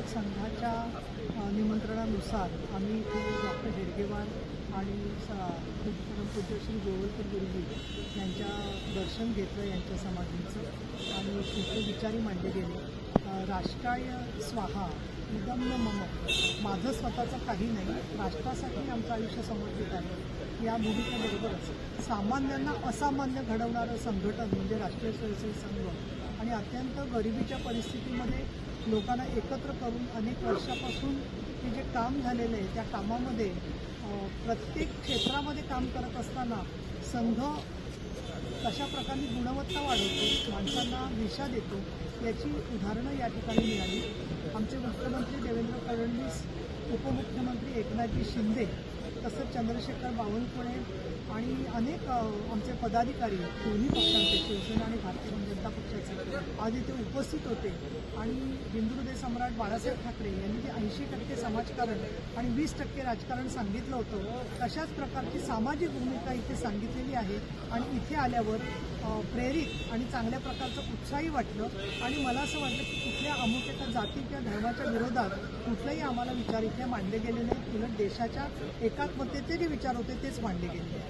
संघाच्या निमंत्रणानुसार आम्ही इथे डॉक्टर हेडगेवार आणि स पूज्य श्री गोवलकर गुरुजी यांच्या दर्शन घेतलं यांच्या समाधींचं. आणि तिथे विचारी मांडले गेले. राष्ट्राय स्वाहा इदम न मम. माझं स्वतःचं काही नाही. राष्ट्रासाठी आमचं आयुष्य समर्पित आहे. या भूमिकेबरोबरच सामान्यांना असामान्य घडवणारं संघटन म्हणजे राष्ट्रीय स्वयंसेवी संघ आणि अत्यंत गरिबीच्या परिस्थितीमध्ये लोकांना एकत्र करून अनेक वर्षापासून हे जे काम झालेलं आहे त्या कामामध्ये प्रत्येक क्षेत्रामध्ये काम करत असताना संघ कशा प्रकारे गुणवत्ता वाढवतो माणसांना दिशा देतो याची उदाहरणं या ठिकाणी मिळाली. आमचे मुख्यमंत्री देवेंद्र फडणवीस उपमुख्यमंत्री एकनाथजी शिंदे तसंच चंद्रशेखर बावनकुळे आणि अनेक आमचे पदाधिकारी दोन्ही पक्षांचे शिवसेना आणि भारतीय जनता पक्षाचे आज इथे उपस्थित होते. आणि हिंदुहृदय सम्राट बाळासाहेब ठाकरे यांनी जे ऐंशी टक्के समाजकारण आणि वीस टक्के राजकारण सांगितलं होतं तशाच प्रकारची सामाजिक भूमिका इथे सांगितलेली आहे. आणि इथे आल्यावर प्रेरित आणि चांगल्या प्रकारचं उत्साही वाटलं. आणि मला असं वाटलं की कुठल्या अमुक एका जाती किंवा धर्माच्या विरोधात कुठलेही आम्हाला विचार इथे मांडले गेले नाहीत उलट देशाच्या एकात्मतेचे जे विचार होते तेच मांडले गेले.